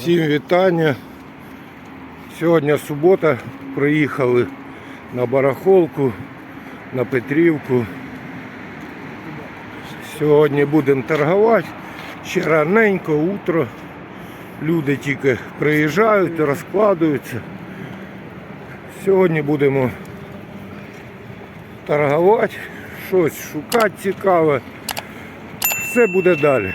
Всім вітання. Сьогодні субота. Приїхали на барахолку, на Петрівку. Сьогодні будемо торгувати. Ще раненько, утро. Люди тільки приїжджають, розкладуються. Сьогодні будемо торгувати, щось шукати цікаве. Все буде далі.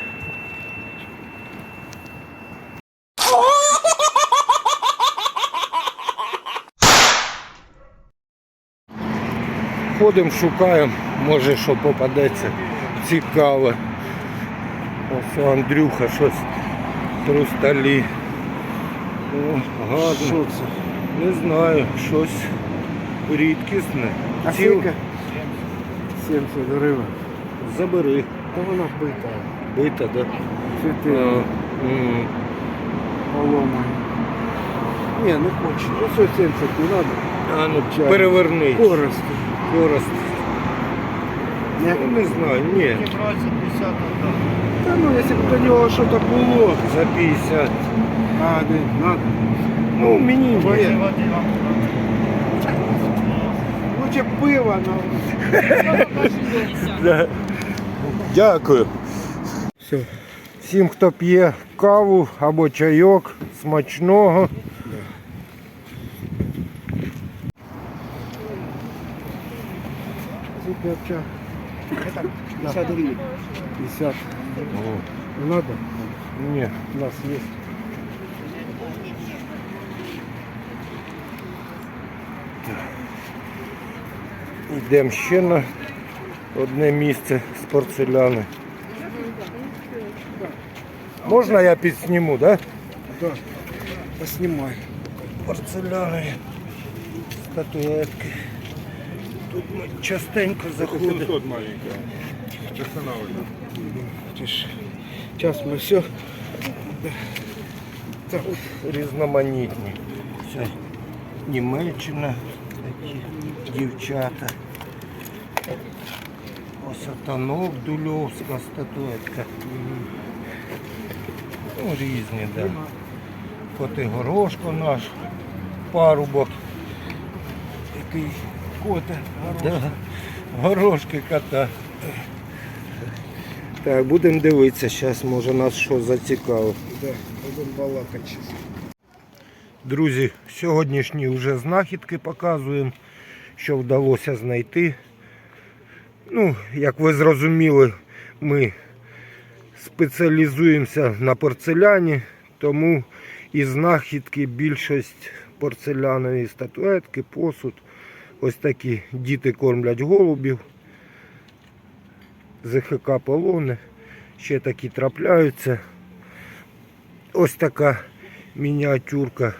Ходимо, шукаємо, може що попадеться цікаве. Ось Андрюха щось хрусталі. О, гарно. Що це? Не знаю, щось рідкісне. А Ціл- скільки? 70 гривень. Забери. Та вона бита. Бита, да? Цвіти А, м, поломані. Ні, не хочу. Ну що 70 не треба. А ну Чай. переверни. Корости. Хворост. Ні? Ну не знаю, ні. Та ну, якщо б до нього щось було. За 50. А, не, надо. Ну мені ні. Твоє. Лучше пиво, ну. Дякую. Все. Всім, хто п'є каву або чайок, смачного. Скільки обча? 50 гривень. 50. Не надо? Ні. У нас есть. Йдемо ще на одне місце з порцеляни. Можна я підсніму, так? Да? Да. Поснимай. Порцеляни, статуетки. Тут ми частенько заходимо. Сейчас мы все. Так, різноманітні. Це Німеччина, такі дівчата. Ось Отанок, Дульовська статуетка. Ну, різні, так. Да. Котигорошко наш, парубок. Який кота, да. горошки кота. Так, будемо дивитися, зараз може нас що зацікавить. да, будем балакать сейчас. Друзі, сьогоднішні вже знахідки показуємо, що вдалося знайти. Ну, як ви зрозуміли, ми спеціалізуємося на порцеляні, тому і знахідки більшість порцелянові статуетки, посуд. Ось такі діти кормлять голубів. ЗХК полони. Ще такі трапляються. Ось така мініатюрка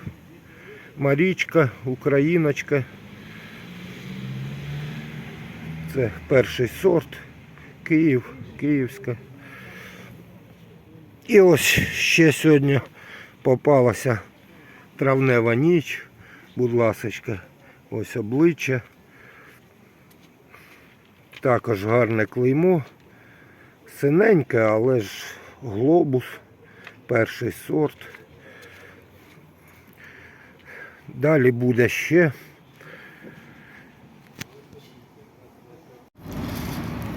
Марічка, Україночка. Це перший сорт. Київ, Київська. І ось ще сьогодні попалася травнева ніч. Будь ласочка, ось обличчя. Також гарне клеймо. Синеньке, але ж глобус, перший сорт. Далі буде ще.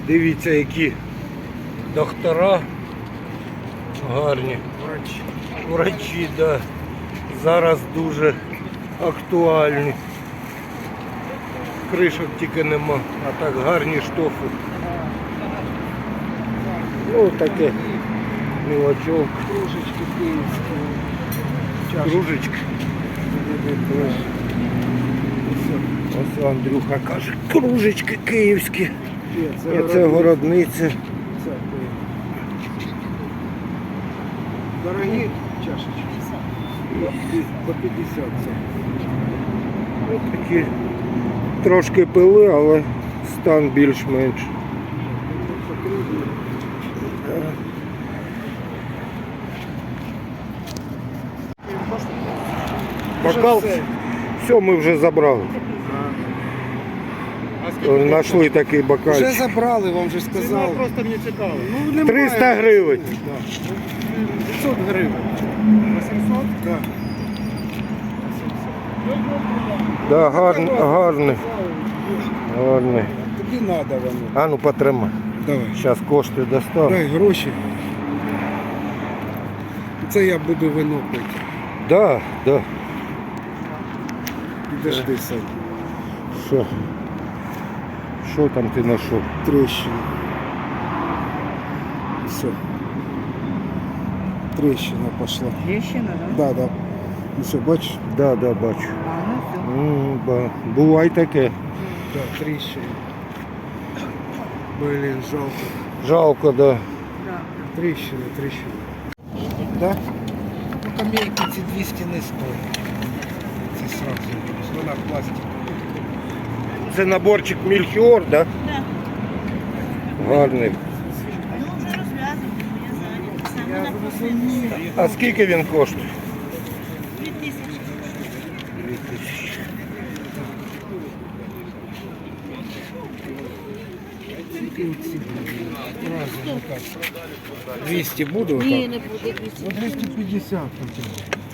Дивіться, які доктора гарні. Врач. Врачі, да. Зараз дуже актуальні. Кришок тільки нема, а так гарні штофи. Ну таке мілочок, Кружечки київські. Кружечки. Ось Андрюха каже, кружечки київські. Це. Це, е, Дорогі чашечки. По 50 це. Ось такі трошки пили, але стан більш-менш. Бокал, все. все ми вже забрали. Знайшли такий Вже бокальчик. забрали, вам вже сказали. Просто мені цікаво. Ну, немає. 300 гривень. 500 гривень. 800? Да. Да, гарний, гарний, гарний. Тобі треба воно. А ну потримай. Давай. Зараз кошти достану. Дай гроші. Це я буду вино пити. Да, да. Підожди, Сань. Що? Що там ти знайшов? Трещина. Все. Трещина пошла. Трещина, да? Да, да. Ну все, бачиш? Да, да, бачу. А, ну все. М, ба- Бувай таке. Да, трещина. Блин, жалко. Жалко, да. Да. Трещина, трещина. Да? Ну камейки ці 200 не стоять. Це сразу. Вона пластик. Це наборчик Мільхіор, да? Да. Гарний. Ну, вже розв'язуємо, я. Я. А скільки він коштує? Дві тисячі. Дві тисячі. Разом отак. 200 буду Ні, не буде 200. Ну 250 хотів.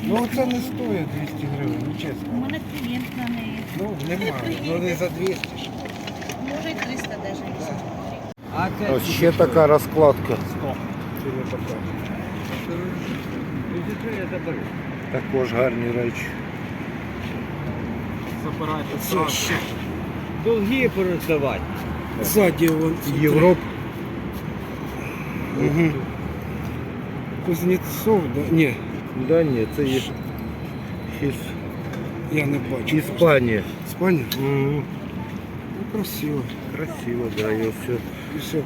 Ну це не стоїть 200 гривень, ну У чесно. мене клієнт на неї. Ну немає. Ну не за 200 ж. Може і 300 навіть. Ось ще така розкладка. Також гарні речі. Це ще. Долги передавати. Ззаді вон. Європ. Угу. Кузнецов, да? Ні, Да ні, це є із я не бачу. Іспанія. Іспанія? М, Ну красиво. Красиво, да, і все І все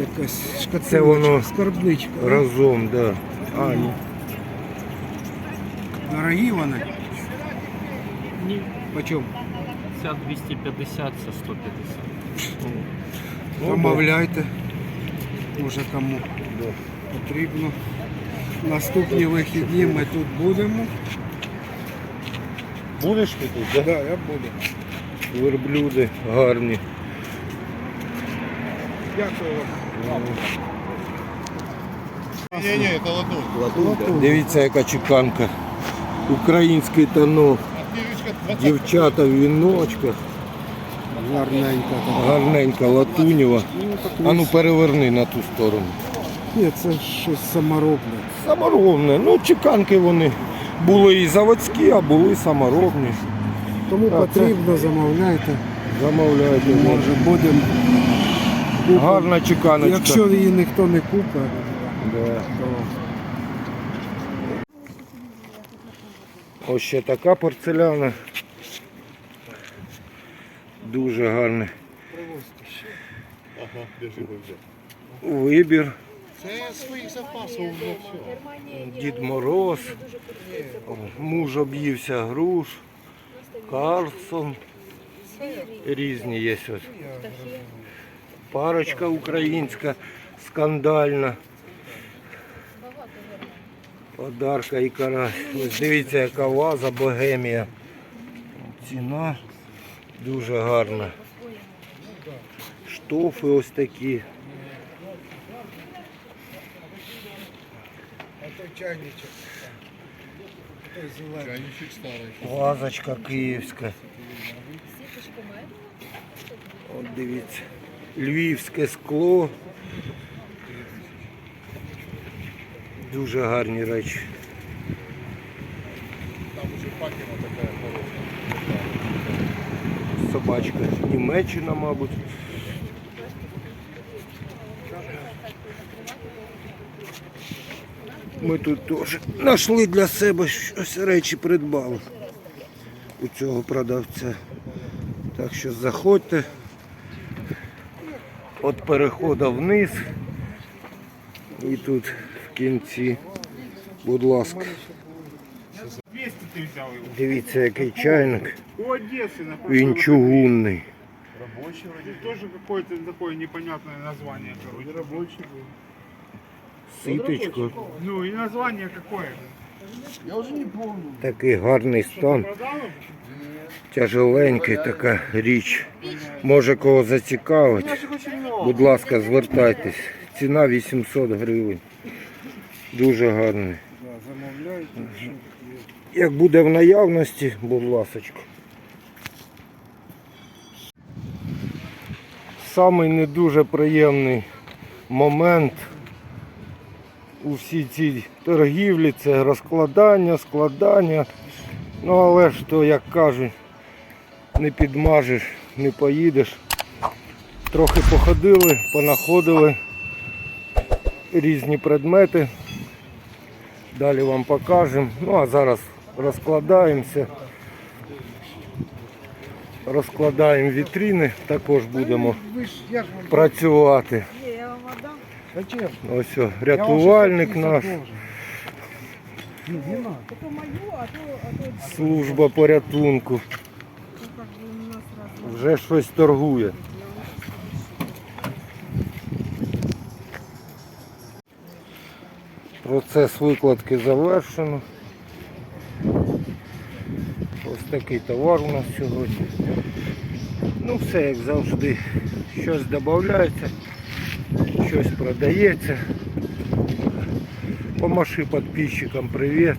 якась шкатулочка, Це воно скарбничка. разом, да. А, ні. Дорогі вони? Ні. Почем? Ця 250, це 150. Ну, Замовляйте. Може кому потрібно. Наступні вихідні ми тут будемо. Будеш ти тут, Так, да? я буду. Верблюди гарні. Дякую вам. Не-не, это ладонь. Дивіться, яка чеканка. Український танок. Дівчата в віночках. Гарненько так. Гарненька латунєва. А ну переверни на ту сторону. Ні, це щось саморобне. Саморобне. Ну, чеканки вони були і заводські, а були саморобні. Тому Так, потрібно, замовляйте. Замовляйте. Може будемо. Гарна чеканочка. Якщо її ніхто не купить, Да. то Ось ще така порцеляна. Дуже гарний Ага, вибір. Це своїх запасів. Дід Мороз. Муж об'ївся груш. Карлсон. Різні є ось. Парочка українська, скандальна. Подарка і карась. Ось дивіться, яка ваза, богемія. Ціна дуже гарна. Штофи ось такі. чайничок. Чайничек старий. Вазочка київська. От дивіться. Львівське скло. Дуже гарні речі. Там уже такая хорошая. Собачка Німеччина, мабуть. Ми тут теж знайшли для себе щось речі придбали у цього продавця. Так що заходьте. От переходу вниз. І тут в кінці. Будь ласка. Дивіться, який чайник. Він чугунний. Рабочий вроде. Тоже какое-то такое непонятное название, короче. Рабочий был. Ситочко. Ну и название какое? Я уже не помню. Такий гарний стан. Тяжеленький така річ. Може кого зацікавить. Будь ласка, звертайтесь. Ціна 800 гривень. Дуже гарний. Замовляйте. Як буде в наявності, будь ласочка. Самий не дуже приємний момент у всій цій торгівлі це розкладання, складання. Ну але ж то, як кажуть, не підмажеш, не поїдеш. Трохи походили, понаходили різні предмети. Далі вам покажемо. Ну а зараз розкладаємося. Розкладаємо вітрини, також будемо працювати. Ось рятувальник наш, служба порятунку. Вже щось торгує. Процес викладки завершено. Такий товар у нас сьогодні. Ну все як завжди. Щось додається, щось продається. Помаши підписчикам привіт.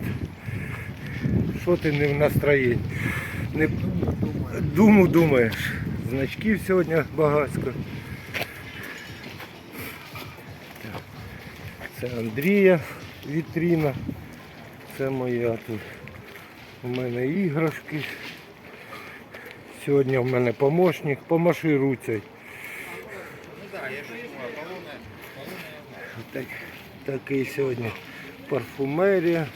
Що ти не в настроєнні? Не... Думу думаєш. Значків сьогодні багатько. Це Андрія вітріна. Це моя тут. У мене іграшки. Сьогодні в мене помощник. Помаши руцей. Так, такий сьогодні парфумерія.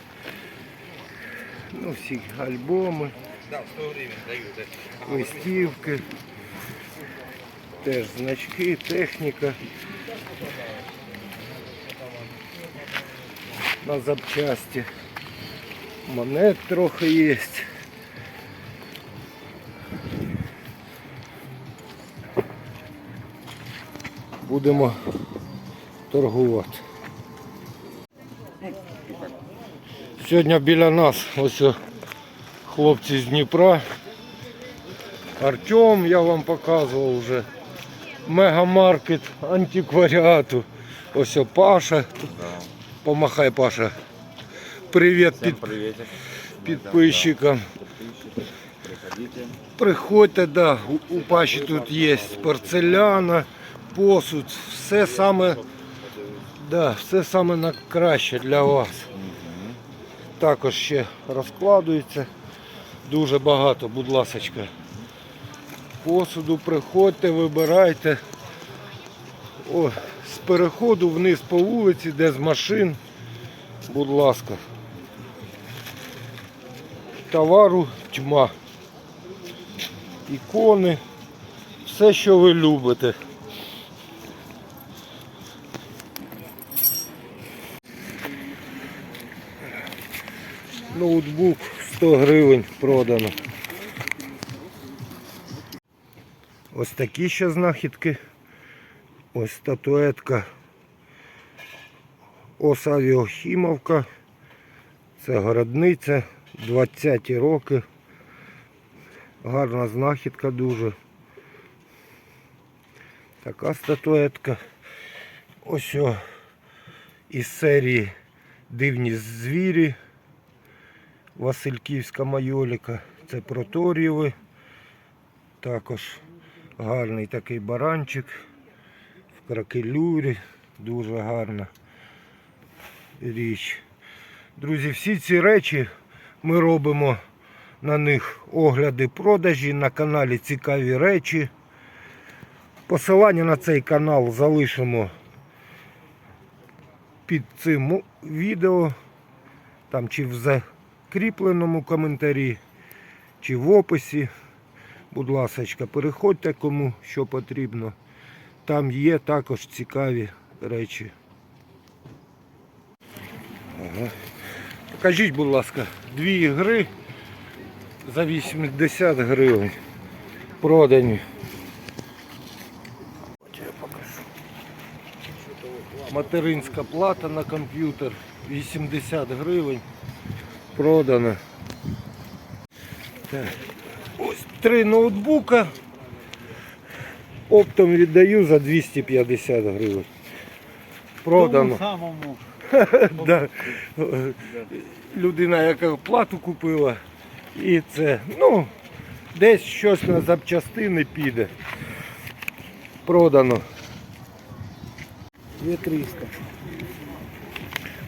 Ну, всі альбоми. Листівки. Теж значки, техніка. На запчасті. Монет трохи є. Будемо торгувати. Сьогодні біля нас ось хлопці з Дніпра. Артем, я вам показував вже. Мегамаркет антикваріату. Ось Паша. Помахай, Паша. Привіт під, підписчикам. Приходьте, да, у, у Паші тут є порцеляна, посуд, все саме, да, все саме на краще для вас. Також ще розкладується. Дуже багато, будь ласочка. Посуду приходьте, вибирайте. О, з переходу вниз по вулиці, де з машин. Будь ласка. Товару тьма. Ікони. Все, що ви любите. Ноутбук 100 гривень продано. Ось такі ще знахідки. Ось статуетка Осавіохімовка. Це городниця, 20-ті роки. Гарна знахідка дуже. Така статуетка. Ось о, із серії Дивні звірі. Васильківська майоліка. Це проторієви. Також гарний такий баранчик в кракелюрі. Дуже гарна річ. Друзі, всі ці речі ми робимо на них огляди продажі на каналі Цікаві речі. Посилання на цей канал залишимо під цим відео. Там чи в закріпленому коментарі, чи в описі. Будь ласка, переходьте кому що потрібно. Там є також цікаві речі. Ага. Покажіть, будь ласка, дві ігри за 80 гривень. Продані. Материнська плата на комп'ютер 80 гривень. Продана. Так. Ось три ноутбука. Оптом віддаю за 250 гривень. Продано. Да. Людина, яка плату купила. І це, ну, десь щось на запчастини піде. Продано. 2300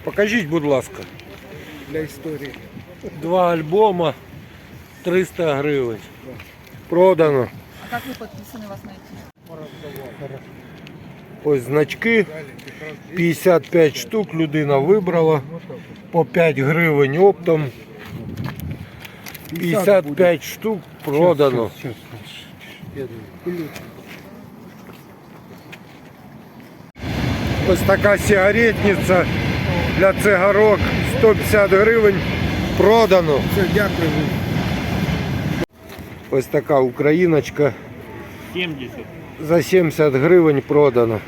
Покажіть, будь ласка. для історії. Два альбома 300 гривень. Продано. А как вы подписаны вас найти? Ось значки. 55 штук людина вибрала. По 5 гривень оптом. 55 штук продано. Ось така сигаретниця для цигарок 150 гривень продано. Все, дякую. Ось така україночка 70. За 70 гривень продано.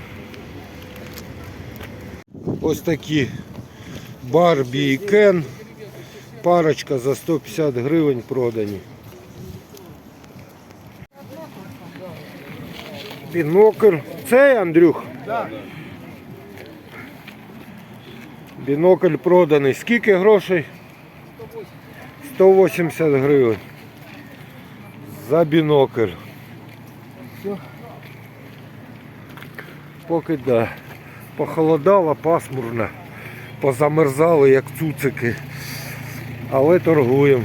Ось такі Барбі і Кен. Парочка за 150 гривень продані. Бінокль. Це Андрюх? Бінокль проданий. Скільки грошей? 180 гривень. За бінокль. Все. Поки да. Похолодало, пасмурно. Позамерзали, як цуцики. Але торгуємо.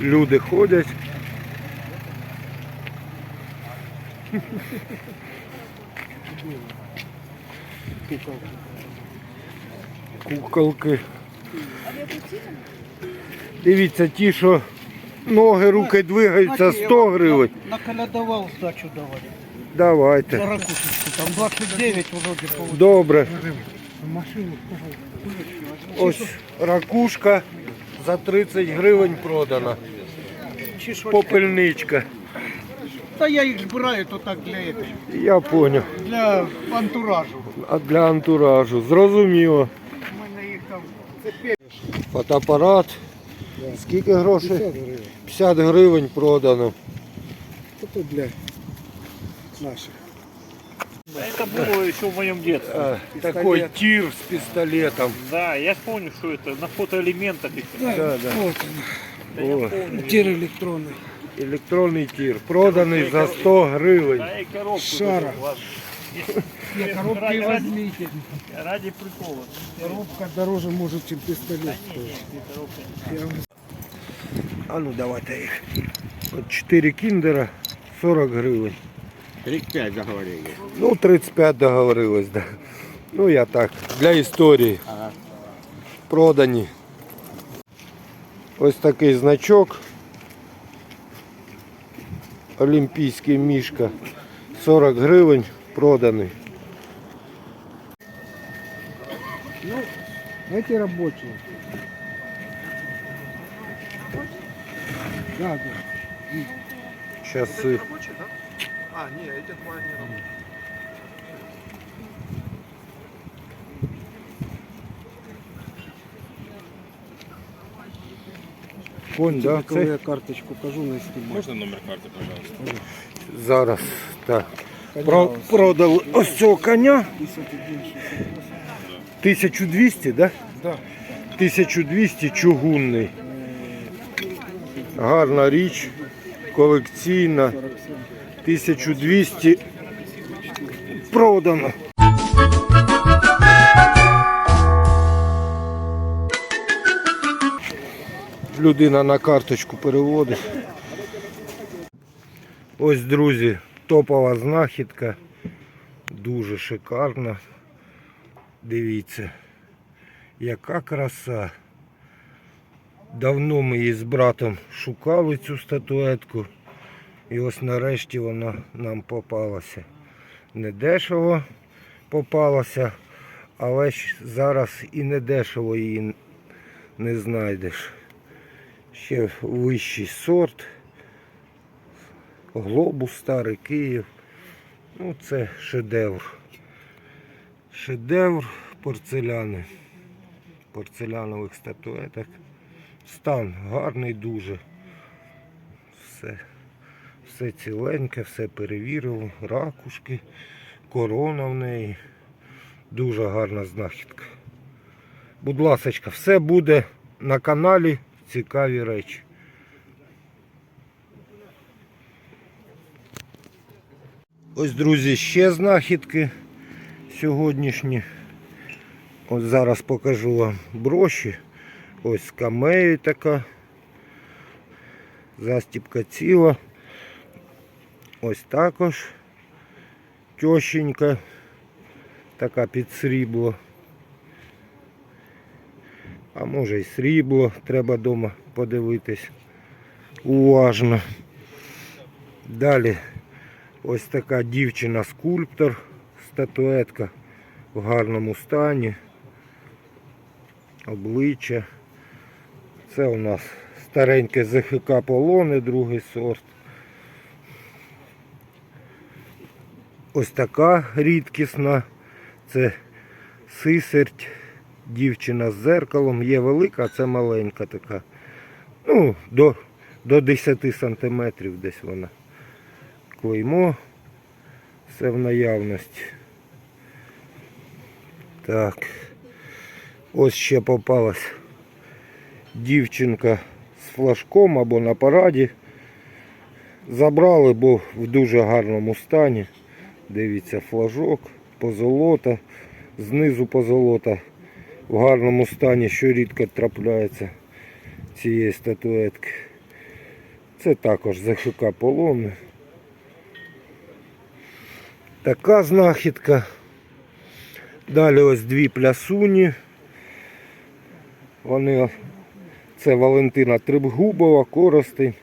Люди ходять. Куколки. Дивіться, ті, що ноги, руки двигаються 100 гривень. Наколядував здачу давати. Давайте. За ракушечку. Там 29 вроде по Добре. Ось ракушка за 30 гривень продана. Попельничка. Та я їх збираю, то так для этого. Я поняв. Для антуражу. А для антуражу. Зрозуміло. У мене їх там Фотоапарат. Скільки грошей? 50 гривень. продано. Це для наших. Это было еще в моем детстве. А, такой тир з пістолетом. Да, я ж помню, что это на фотоэлементах еще. Да, да. Вот Да я О. помню. Тир електронний. Електронний тир. Проданий за 100 гривень. Да, и коробку. Шара. тут, ладно. Я коробки ради, возьмите. ради прикола. Коробка дороже может, чем пистолет. стоит. Я вам А ну давайте їх. От 4 кіндера 40 гривень. 35 заговорили. Ну, 35 договорились, да. Ну я так, для історії. Ага. Продані. Ось такий значок. Олімпійський мішка. 40 гривень проданий. Эти рабочие. Да, да. Часи. Конь, да? Коли Це я карточку кажу, не знімаю. Можно номер карты, пожалуйста? зараз. Так. Про, продали ось цього коня. 1200, да? Да. 1200 чугунний. Гарна річ, колекційна. 1200 продано. Людина на карточку переводить. Ось, друзі, топова знахідка. Дуже шикарна. Дивіться, яка краса. Давно ми її з братом шукали цю статуетку. І ось нарешті вона нам попалася. Не дешево попалася, але ж зараз і не дешево її не знайдеш. Ще вищий сорт. Глобус старий Київ. Ну це шедевр. Шедевр порцеляни. Порцелянових статуеток. Стан гарний дуже. Все, все ціленьке, все перевірив. Ракушки, корона в неї. Дуже гарна знахідка. Будь ласочка, все буде на каналі цікаві речі. Ось, друзі, ще знахідки сьогоднішні. Зараз покажу вам броші. Ось з камею така. Застіпка ціла. Ось також тьощенька. Така під срібло. А може й срібло, треба вдома подивитись уважно. Далі ось така дівчина-скульптор, статуетка в гарному стані. Обличчя. Це у нас стареньке ЗХК полони, другий сорт. Ось така рідкісна. Це сисерть, дівчина з зеркалом. Є велика, а це маленька така. Ну, до, до 10 сантиметрів десь вона. Клеймо. Все в наявності. Так. Ось ще попалась дівчинка з флажком або на параді. Забрали, бо в дуже гарному стані. Дивіться, флажок, позолота, знизу позолота в гарному стані, що рідко трапляється цієї статуетки. Це також ЗХК полони. Така знахідка. Далі ось дві плясуні. Вони це Валентина Трибгубова, Коростень.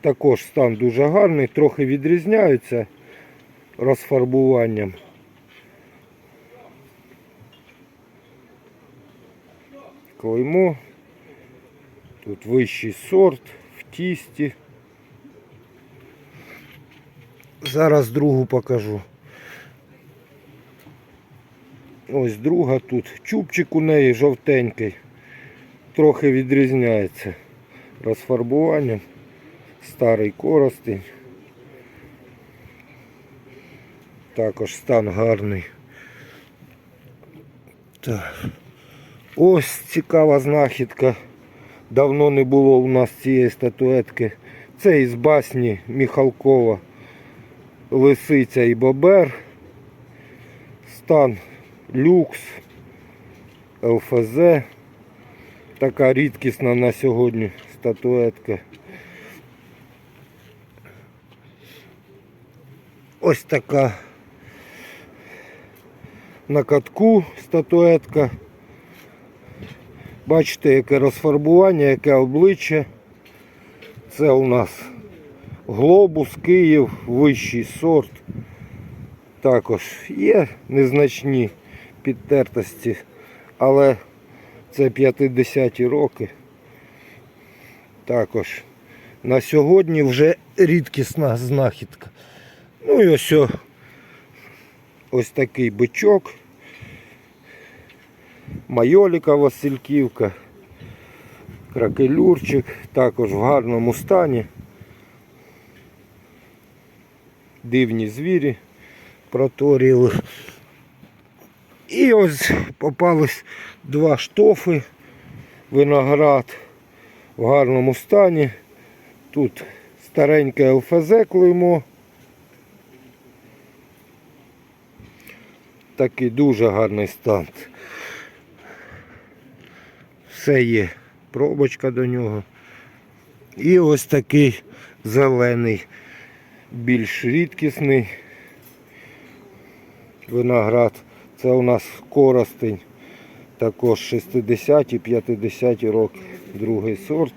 Також стан дуже гарний, трохи відрізняються розфарбуванням. Клеймо. Тут вищий сорт в тісті. Зараз другу покажу. Ось друга тут. Чубчик у неї жовтенький. Трохи відрізняється розфарбуванням. Старий коростень. Також стан гарний. Так. Ось цікава знахідка. Давно не було у нас цієї статуетки. Це із басні Міхалкова. Лисиця і бобер. Стан люкс, ЛФЗ. Така рідкісна на сьогодні статуетка. Ось така на катку статуетка. Бачите, яке розфарбування, яке обличчя. Це у нас глобус, Київ, вищий сорт. Також є незначні підтертості, але це 50-ті роки. Також на сьогодні вже рідкісна знахідка. Ну і ось ось такий бичок. Майоліка Васильківка, кракелюрчик, також в гарному стані. Дивні звірі проторіли. І ось попались два штофи, виноград в гарному стані. Тут стареньке ЛФЗ клеймо. Такий дуже гарний стан. Все є, пробочка до нього. І ось такий зелений, більш рідкісний виноград. Це у нас коростень. Також 60-ті, 50-ті роки. Другий сорт.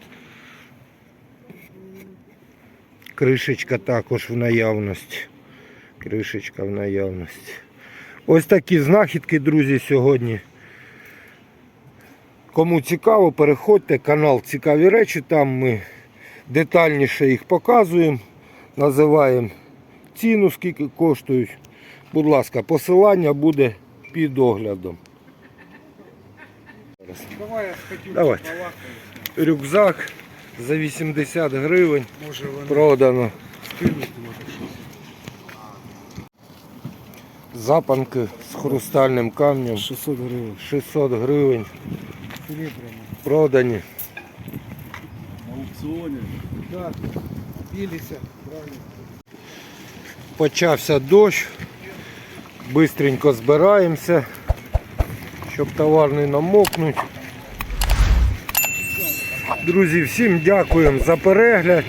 Кришечка також в наявності. Кришечка в наявності. Ось такі знахідки, друзі, сьогодні. Кому цікаво, переходьте, канал Цікаві речі, там ми детальніше їх показуємо, називаємо ціну, скільки коштують. Будь ласка, посилання буде під оглядом. Давай я Давайте. Рюкзак за 80 гривень Може вони продано. скинуть, може щось. Запанки з хрустальним камнем. 600 гривень. 600 гривень продані. Да. Білися. Правильно. Почався дощ. Бистренько збираємося, щоб товар не намокнуть. Друзі, всім дякуємо за перегляд.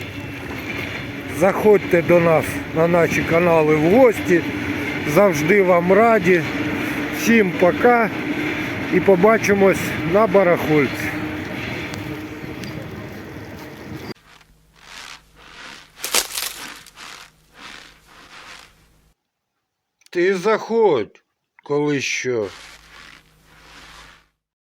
Заходьте до нас на наші канали в гості. Завжди вам раді. Всім пока і побачимось на барахольці. Ти заходь, коли що.